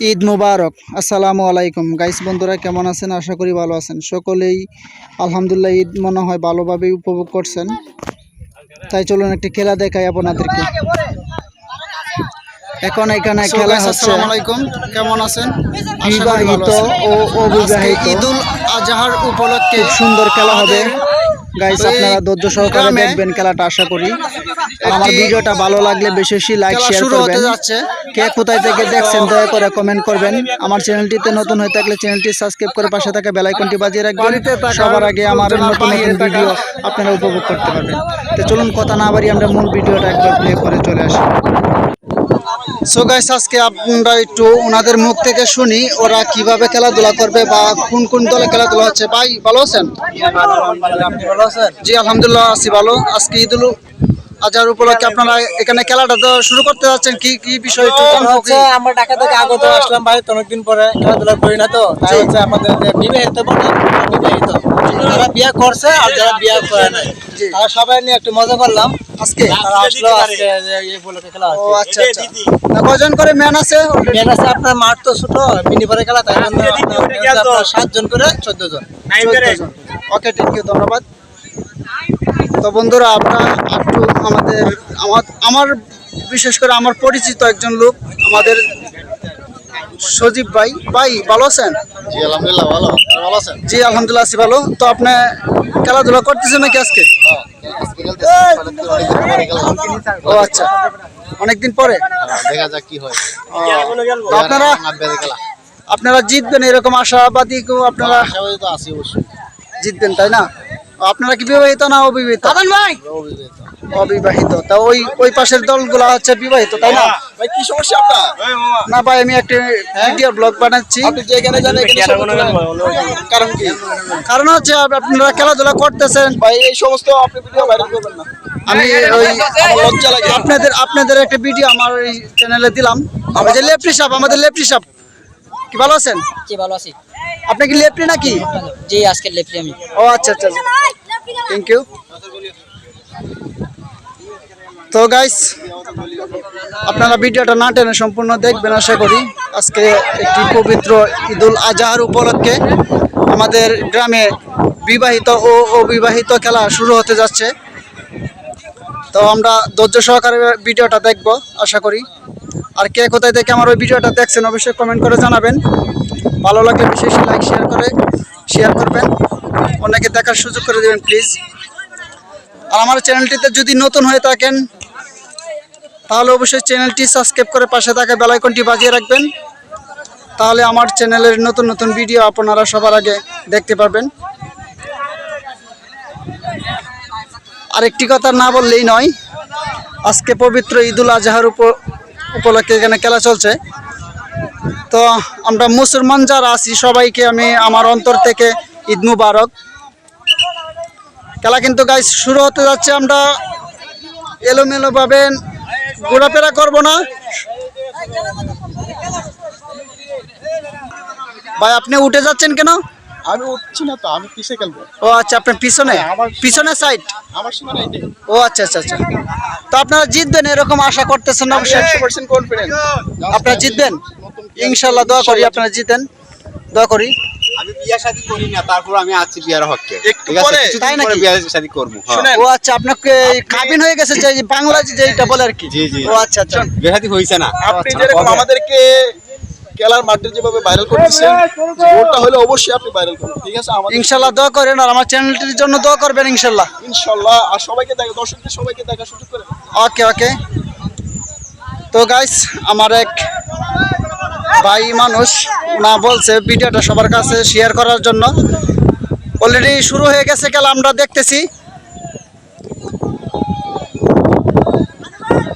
ঈদ মুবারক। আসসালামু আলাইকুম। গাইস বন্ধুরা কেমন আছেন? আশা করি ভালো আছেন। সকলেই আলহামদুলিল্লাহ ঈদ মনে হয় ভালোভাবেই উপভোগ করছেন। তাই চলুন একটি খেলা দেখাই আপনাদেরকে। এখন এখানে খেলা হচ্ছে আলাইকুম। কেমন আছেন? বিবাহিত ও অবিবাহিত। ঈদুল আজহার উপলক্ষে সুন্দর খেলা হবে। গাইস আপনারা ধৈর্য সহকারে দেখবেন খেলাটা আশা করি। আমার ভিডিওটা ভালো লাগলে বেশি বেশি লাইক শেয়ার করবেন। কে কোথায় থেকে দেখছেন দয়া করে কমেন্ট করবেন। আমার চ্যানেলটিতে নতুন হয়ে থাকলে চ্যানেলটি সাবস্ক্রাইব করে পাশে থাকা বেল আইকনটি বাজিয়ে রাখবেন। সবার আগে আমার নতুন নতুন ভিডিও আপনারা উপভোগ করতে পারবেন। তো চলুন কথা না বাড়ি আমরা মূল ভিডিওটা একবার প্লে করে চলে আসি। সো গাইস আজকে আমরা একটু ওনাদের মুখ থেকে শুনি ওরা কীভাবে খেলাধুলা করবে বা কোন কোন দলে খেলাধুলা হচ্ছে। ভাই ভালো আছেন? জি আলহামদুলিল্লাহ আছি ভালো। আজকে ঈদুল আজহার উপলক্ষে আপনারা এখানে খেলাটা তো শুরু করতে যাচ্ছেন কি কি বিষয় একটু জানব কি? হচ্ছে আমরা ঢাকা থেকে আগত আসলাম ভাই তো অনেকদিন পরে খেলাধুলা করি না তো তাই হচ্ছে আমাদের যে বিবাহিত বলে বিবাহিত। যারা বিয়ে করছে আর যারা বিয়ে করে নাই। তারা সবাই নিয়ে একটু মজা করলাম। আজকে? তারা আসলো আজকে এই উপলক্ষে খেলা ও আচ্ছা আচ্ছা। কজন করে ম্যান আছে মেন আছে আপনার মাঠ তো ছোট মিনি পরে খেলা তাই আপনার সাতজন করে চোদ্দ জন। ওকে থ্যাংক ইউ ধন্যবাদ। তো বন্ধুরা আমরা একটু আমাদের আমার বিশেষ করে আমার পরিচিত একজন লোক আমাদের সজীব ভাই। ভাই ভালো আছেন? জি আলহামদুলিল্লাহ ভালো। ভালো আছেন? জি আলহামদুলিল্লাহ আছি ভালো। তো আপনি খেলাধুলা করতেছেন নাকি আজকে। ও আচ্ছা। অনেকদিন পরে। দেখা যাক কি হয়। আপনারা আপনারা জিতবেন এরকম আশাবাদী আপনারা আশাবাদী তো আছি অবশ্যই। জিতবেন তাই না? আপনারা কি বিবাহিত না অবিবাহিত? অবিবাহিত। অবিবাহিত। তা ওই ওই পাশের দলগুলা হচ্ছে বিবাহিত তাই না? ভাই কি সমস্যা আপনার? না ভাই আমি একটা ভিডিও ব্লগ বানাচ্ছি। আপনি যেখানে এখানে কারণ কি? কারণ হচ্ছে আপনারা খেলাধুলা করতেছেন। ভাই এই সমস্ত আপনি ভিডিও ভাইরাল করবেন না। আমি ওই লজ্জা লাগে। আপনাদের আপনাদের একটা ভিডিও আমার এই চ্যানেলে দিলাম। যে লেফটি সাপ আমাদের লেফটি সাপ। কি ভালো আছেন? জি ভালো আছি। আপনি কি লেফটি নাকি? জি আজকে লেফটি আমি। ও আচ্ছা আচ্ছা। থ্যাংক ইউ তো গাইস আপনারা ভিডিওটা না টেনে সম্পূর্ণ দেখবেন আশা করি। আজকে একটি পবিত্র ঈদুল আজহার উপলক্ষে আমাদের গ্রামে বিবাহিত ও অবিবাহিত খেলা শুরু হতে যাচ্ছে। তো আমরা ধৈর্য সহকারে ভিডিওটা দেখব আশা করি। আর কে কোথায় থেকে আমার ওই ভিডিওটা দেখছেন, অবশ্যই কমেন্ট করে জানাবেন। ভালো লাগলে বিশেষ লাইক শেয়ার করে শেয়ার করবেন। অনেকে দেখার সুযোগ করে দেবেন প্লিজ আর আমার চ্যানেলটিতে যদি নতুন হয়ে থাকেন, তাহলে অবশ্যই চ্যানেলটি সাবস্ক্রাইব করে পাশে থাকা বেল আইকনটি বাজিয়ে রাখবেন। তাহলে আমার চ্যানেলের নতুন নতুন ভিডিও আপনারা সবার আগে দেখতে পারবেন। আরেকটি কথা না বললেই নয়, আজকে পবিত্র ঈদুল আজহার উপ উপলক্ষে এখানে খেলা চলছে। তো আমরা মুসলমান যারা আছি, সবাইকে আমি আমার অন্তর থেকে ঈদ মুবারক। খেলা কিন্তু গাইজ শুরু হতে যাচ্ছে আমরা এলোমেলো ভাবে ঘোরাফেরা করব না। ভাই, আপনি উঠে যাচ্ছেন কেন? আমি উঠছি না তো আমি কিসে খেলব। ও আচ্ছা আপনার পিছনে? পিছনে। সাইড আমার সীমানা এটাই ও আচ্ছা আচ্ছা আচ্ছা। তো আপনারা জিতবেন এরকম আশা করতেছেন না? একশো পার্সেন্ট কনফিডেন্ট আপনারা জিতবেন? ইনশাল্লাহ দোয়া করি আপনারা জিতেন। দোয়া করি। আমি বিয়া শাদী করি না তারপর আমি আছি বিয়ার হককে। ঠিক আছে? তাই নাকি? বিয়া শাদী করব হ্যাঁ। ও আচ্ছা আপনাকে কাবিন হয়ে গেছে যে বাংলা যেটা বলে আর কি। জি, জি। ও আচ্ছা আচ্ছা। বিয়া শাদী হয়েছে না। আপনি আচ্ছা, যেরকম আমাদেরকে খেলার মাঠে যেভাবে ভাইরাল করতেছেন ওটা হলে অবশ্যই আপনি ভাইরাল করবেন ঠিক আছে? আমাদের ইনশাল্লাহ দোয়া করেন আর আমার চ্যানেলটির জন্য দোয়া করবেন ইনশাল্লাহ। ইনশাল্লাহ আর সবাইকে দেখা দর্শকদের সবাইকে দেখা সুযোগ করে ওকে ওকে। তো গাইস আমার এক ভাই মানুষ না বলছে ভিডিওটা সবার কাছে শেয়ার করার জন্য। অলরেডি শুরু হয়ে গেছে খেলা আমরা দেখতেছি।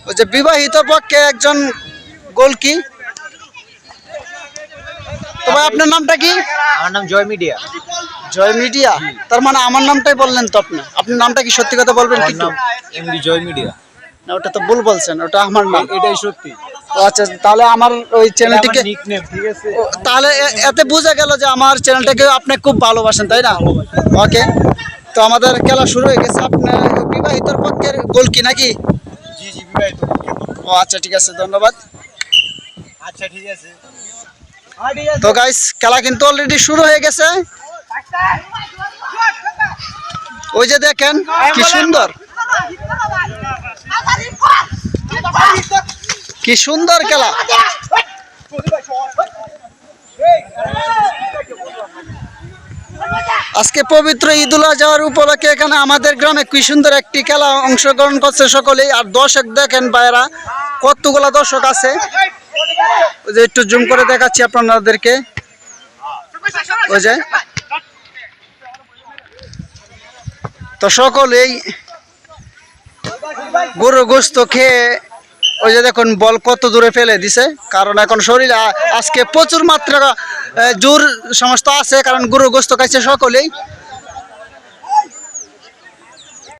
ওই যে বিবাহিত পক্ষে একজন গোলকি তো ভাই আপনার নামটা কি? আমার নাম জয় মিডিয়া। জয় মিডিয়া? তার মানে আমার নামটাই বললেন তো আপনি। আপনার নামটা কি সত্যি কথা বলবেন কিন্তু এমডি জয় মিডিয়া। না ওটা তো ভুল বলছেন ওটা আমার নাম। এটাই সত্যি। আচ্ছা তাহলে আমার ওই চ্যানেলটিকে ঠিক আছে? তাহলে এতে বোঝা গেল যে আমার চ্যানেলটাকে আপনি খুব ভালোবাসেন তাই না? ওকে তো আমাদের খেলা শুরু হয়ে গেছে। আপনার বিবাহিতর পক্ষের গোল কি নাকি? জি জি বিবাহিত ও আচ্ছা ঠিক আছে ধন্যবাদ। তো গাইস খেলা কিন্তু অলরেডি শুরু হয়ে গেছে। ওই যে দেখেন, কি সুন্দর। কি সুন্দর খেলা। আজকে পবিত্র ঈদুল আজহার উপলক্ষে এখানে আমাদের গ্রামে কি সুন্দর একটি খেলা অংশগ্রহণ করছে সকলেই। আর দর্শক দেখেন বাইরা কতগুলা দর্শক আছে। ওই যে একটু জুম করে দেখাচ্ছি আপনাদেরকে। ওই যে। তো সকলেই গরু গোস্ত খেয়ে ওই যে দেখুন, বল কত দূরে ফেলে দিছে। কারণ এখন শরীরে আজকে প্রচুর মাত্রা জোর সমস্ত আছে, কারণ গরু গোস্ত খাইছে সকলেই।